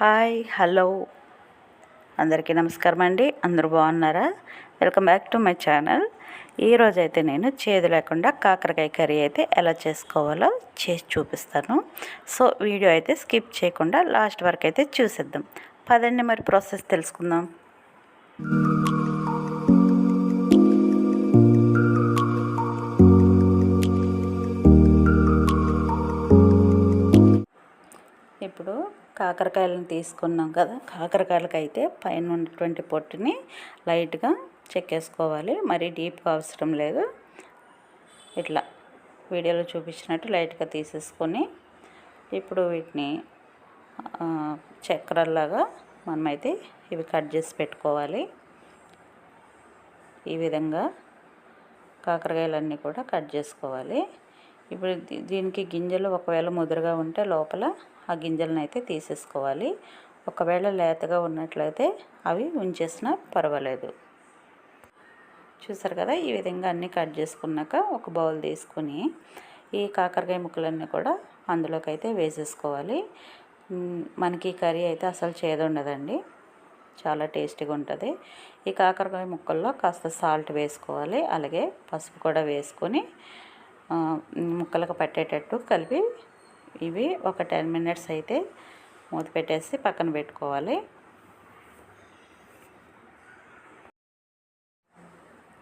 Hi hello. అందరికీ నమస్కారం అండి అందరూ బాగున్నారా? Welcome back to my channel. ఈరోజు అయితే నేను చేదు లేకుండా కాకరకాయ కర్రీ అయితే ఎలా చేసుకోవాలో చేసి చూపిస్తాను. సో వీడియో అయితే స్కిప్ చేయకుండా లాస్ట్ వరకు అయితే చూసేద్దాం. పదండి మరి ప్రాసెస్ తెలుసుకుందాం. ఇప్పుడు కాకరకాయలను తీసుకున్నాం కదా. కాకరకాయలకైతే పైన ఉన్నటువంటి పొట్టుని లైట్గా చెక్కేసుకోవాలి మరీ డీప్గా అవసరం లేదు. ఇట్లా వీడియోలో చూపించినట్టు లైట్గా తీసేసుకొని ఇప్పుడు వీటిని చక్రాల్లాగా మనమైతే ఇవి కట్ చేసి పెట్టుకోవాలి. ఈ విధంగా కాకరకాయలన్నీ కూడా కట్ చేసుకోవాలి. ఇప్పుడు దీనికి గింజలు ఒకవేళ ముదురుగా ఉంటే లోపల ఆ గింజలను అయితే తీసేసుకోవాలి. ఒకవేళ లేతగా ఉన్నట్లయితే అవి ఉంచేసినా పర్వాలేదు. చూసారు కదా ఈ విధంగా అన్నీ కట్ చేసుకున్నాక ఒక బౌల్ తీసుకుని ఈ కాకరకాయ ముక్కలన్నీ కూడా అందులోకి అయితే వేసేసుకోవాలి మనకి కర్రీ అయితే అసలు చేదుండదండి. చాలా టేస్టీగా ఉంటుంది. ఈ కాకరకాయ ముక్కల్లో కాస్త సాల్ట్ వేసుకోవాలి. అలాగే పసుపు కూడా వేసుకొని ముక్కలకు పట్టేటట్టు కలిపి ఇవి ఒక టెన్ మినిట్స్ అయితే మూత పెట్టేసి పక్కన పెట్టుకోవాలి.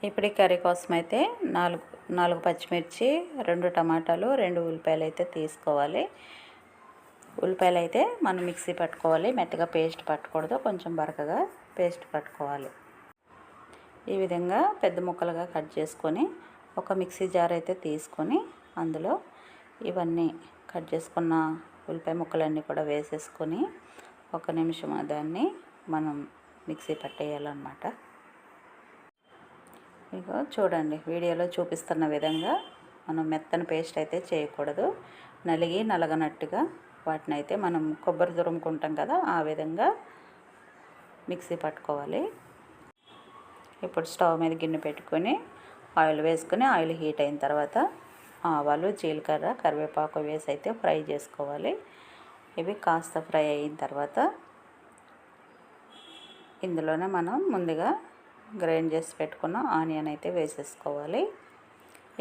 ఇప్పుడు ఈ కర్రీ కోసం అయితే నాలుగు నాలుగు పచ్చిమిర్చి రెండు టమాటాలు రెండు ఉల్లిపాయలు అయితే తీసుకోవాలి. ఉల్లిపాయలు అయితే మనం మిక్సీ పట్టుకోవాలి. మెత్తగా పేస్ట్ పట్టకూడదు. కొంచెం బరకగా పేస్ట్ పట్టుకోవాలి. ఈ విధంగా పెద్ద ముక్కలుగా కట్ చేసుకొని ఒక మిక్సీ జార్ అయితే తీసుకొని అందులో ఇవన్నీ కట్ చేసుకున్న ఉల్లిపాయ ముక్కలన్నీ కూడా వేసేసుకొని ఒక నిమిషం దాన్ని మనం మిక్సీ పట్టేయాలన్నమాట. ఇక చూడండి వీడియోలో చూపిస్తున్న విధంగా మనం మెత్తని పేస్ట్ అయితే చేయకూడదు. నలిగి నలగనట్టుగా వాటిని అయితే మనం కొబ్బరి తురుముకుంటాం కదా ఆ విధంగా మిక్సీ పట్టుకోవాలి. ఇప్పుడు స్టవ్ మీద గిన్నె పెట్టుకొని ఆయిల్ వేసుకొని ఆయిల్ హీట్ అయిన తర్వాత ఆవాలు జీలకర్ర కరివేపాకు వేసి అయితే ఫ్రై చేసుకోవాలి. ఇవి కాస్త ఫ్రై అయిన తర్వాత ఇందులోనే మనం ముందుగా గ్రైండ్ చేసి పెట్టుకున్న ఆనియన్ అయితే వేసేసుకోవాలి.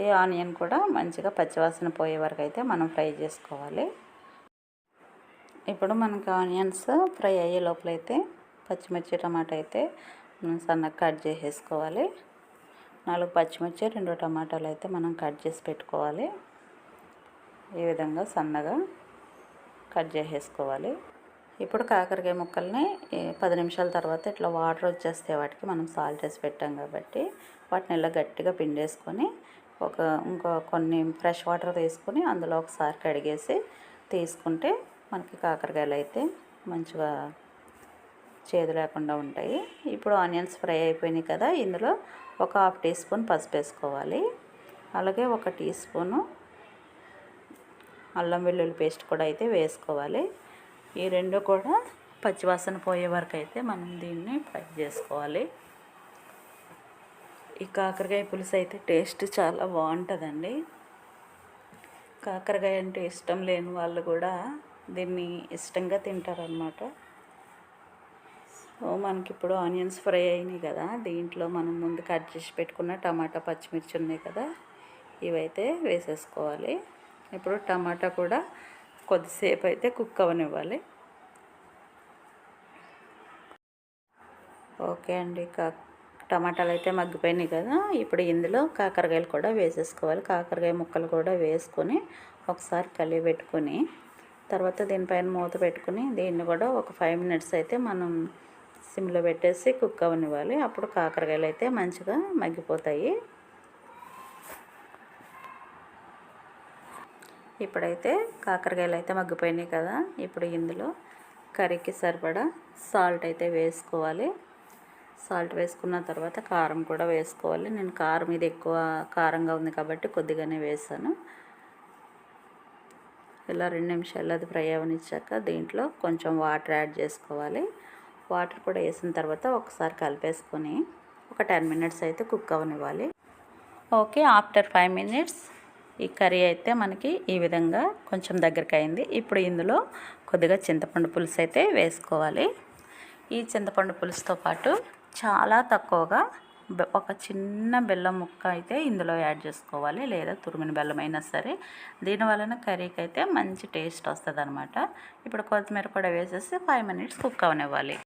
ఈ ఆనియన్ కూడా మంచిగా పచ్చివాసన పోయే వరకు అయితే మనం ఫ్రై చేసుకోవాలి. ఇప్పుడు మనకి ఆనియన్స్ ఫ్రై అయ్యే లోపలైతే పచ్చిమిర్చి టమాటా అయితే సన్నగా కట్ చేసేసుకోవాలి. నాలుగు పచ్చిమిర్చి రెండు టమాటాలు అయితే మనం కట్ చేసి పెట్టుకోవాలి. ఈ విధంగా సన్నగా కట్ చేసేసుకోవాలి. ఇప్పుడు కాకరకాయ ముక్కల్ని పది నిమిషాల తర్వాత ఇట్లా వాటర్ వచ్చేస్తే వాటికి మనం సాల్ట్ వేసి పెట్టాం కాబట్టి వాటిని ఇలా గట్టిగా పిండేసుకొని ఒక ఇంకో కొన్ని ఫ్రెష్ వాటర్ తీసుకొని అందులో ఒకసారి కడిగేసి తీసుకుంటే మనకి కాకరకాయలు అయితే మంచిగా చేదు లేకుండా ఉంటాయి. ఇప్పుడు ఆనియన్స్ ఫ్రై అయిపోయినాయి కదా ఇందులో ఒక హాఫ్ టీ స్పూన్ పసుపు వేసుకోవాలి. అలాగే ఒక టీ స్పూను అల్లం వెల్లుల్లి పేస్ట్ కూడా అయితే వేసుకోవాలి. ఈ రెండు కూడా పచ్చివాసన పోయే వరకు అయితే మనం దీన్ని ఫ్రై చేసుకోవాలి. ఈ కాకరకాయ పులుసు అయితే టేస్ట్ చాలా బాగుంటుందండి. కాకరకాయ అంటే ఇష్టం లేని వాళ్ళు కూడా దీన్ని ఇష్టంగా తింటారనమాట మనకి ఇప్పుడు ఆనియన్స్ ఫ్రై అయినాయి కదా దీంట్లో మనం ముందు కట్ చేసి పెట్టుకున్న టమాటా పచ్చిమిర్చి ఉన్నాయి కదా ఇవైతే వేసేసుకోవాలి. ఇప్పుడు టమాటా కూడా కొద్దిసేపు అయితే కుక్ అవనివ్వాలి. ఓకే అండి కా టమాటాలు అయితే మగ్గిపోయినాయి కదా ఇప్పుడు ఇందులో కాకరకాయలు కూడా వేసేసుకోవాలి. కాకరకాయ ముక్కలు కూడా వేసుకొని ఒకసారి కలిగి పెట్టుకొని తర్వాత దీనిపైన మూత పెట్టుకుని దీన్ని కూడా ఒక ఫైవ్ మినిట్స్ అయితే మనం సిమ్లో పెట్టేసి కుక్ అవనివ్వాలి అప్పుడు కాకరకాయలు అయితే మంచిగా మగ్గిపోతాయి. ఇప్పుడైతే కాకరకాయలు అయితే మగ్గిపోయినాయి కదా. ఇప్పుడు ఇందులో కర్రీకి సరిపడా సాల్ట్ అయితే వేసుకోవాలి. సాల్ట్ వేసుకున్న తర్వాత కారం కూడా వేసుకోవాలి. నేను కారం ఇది ఎక్కువ కారంగా ఉంది కాబట్టి కొద్దిగానే వేసాను. ఇలా రెండు నిమిషాలు అది ఫ్రై అవనిచ్చాక దీంట్లో కొంచెం వాటర్ యాడ్ చేసుకోవాలి. వాటర్ కూడా వేసిన తర్వాత ఒకసారి కలిపేసుకొని ఒక టెన్ మినిట్స్ అయితే కుక్ అవనివ్వాలి. ఓకే ఆఫ్టర్ ఫైవ్ మినిట్స్ ఈ కర్రీ అయితే మనకి ఈ విధంగా కొంచెం దగ్గరికి అయింది. ఇప్పుడు ఇందులో కొద్దిగా చింతపండు పులుసు అయితే వేసుకోవాలి. ఈ చింతపండు పులుసుతో పాటు చాలా తక్కువగా ఒక చిన్న బెల్లం ముక్క అయితే ఇందులో యాడ్ చేసుకోవాలి. లేదా తురిమిన బెల్లం అయినా సరే. దీని వలన కర్రీకి అయితే మంచి టేస్ట్ వస్తుంది అనమాట ఇప్పుడు కొత్తిమీర కూడా వేసేసి ఫైవ్ మినిట్స్ కుక్ అవనివ్వాలి.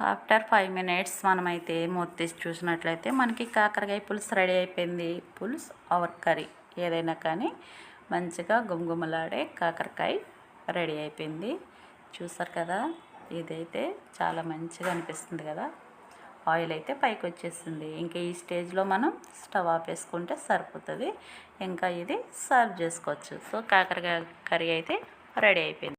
ఆఫ్టర్ ఫైవ్ మినిట్స్ మనమైతే మూత తీసి చూసినట్లయితే మనకి కాకరకాయ పులుసు రెడీ అయిపోయింది. పులుసు ఆవర్ కర్రీ ఏదైనా కానీ మంచిగా గుమగుమలాడే కాకరకాయ రెడీ అయిపోయింది. చూసారు కదా? ఇదైతే చాలా మంచిగా అనిపిస్తుంది కదా? ఆయిల్ అయితే పైకి వచ్చేసింది. ఇంకా ఈ స్టేజ్లో మనం స్టవ్ ఆపేసుకుంటే సరిపోతుంది. ఇంకా ఇది సర్వ్ చేసుకోవచ్చు. సో కాకరకాయ కర్రీ అయితే రెడీ అయిపోయింది.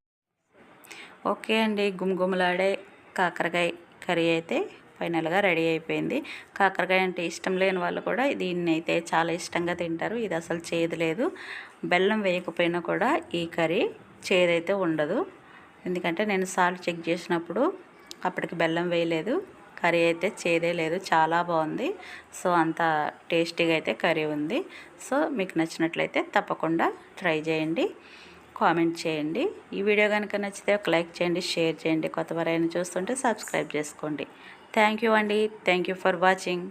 ఓకే అండి. గుమగుమలాడే కాకరకాయ కర్రీ అయితే ఫైనల్గా రెడీ అయిపోయింది. కాకరకాయ అంటే ఇష్టం లేని వాళ్ళు కూడా దీన్ని అయితే చాలా ఇష్టంగా తింటారు. ఇది అసలు చేదు లేదు. బెల్లం వేయకపోయినా కూడా ఈ కర్రీ చేదైతే ఉండదు. ఎందుకంటే నేను సాల్ట్ చెక్ చేసినప్పుడు అప్పటికి బెల్లం వేయలేదు. కర్రీ అయితే చేదే లేదు. చాలా బాగుంది. సో అంత టేస్టీగా అయితే కర్రీ ఉంది. సో మీకు నచ్చినట్లయితే తప్పకుండా ట్రై చేయండి. కామెంట్ చేయండి. ఈ వీడియో కనుక నచ్చితే ఒక లైక్ చేయండి షేర్ చేయండి. కొత్తవారైనా చూస్తుంటే సబ్స్క్రైబ్ చేసుకోండి. థ్యాంక్ యూ అండి. Thank you for watching.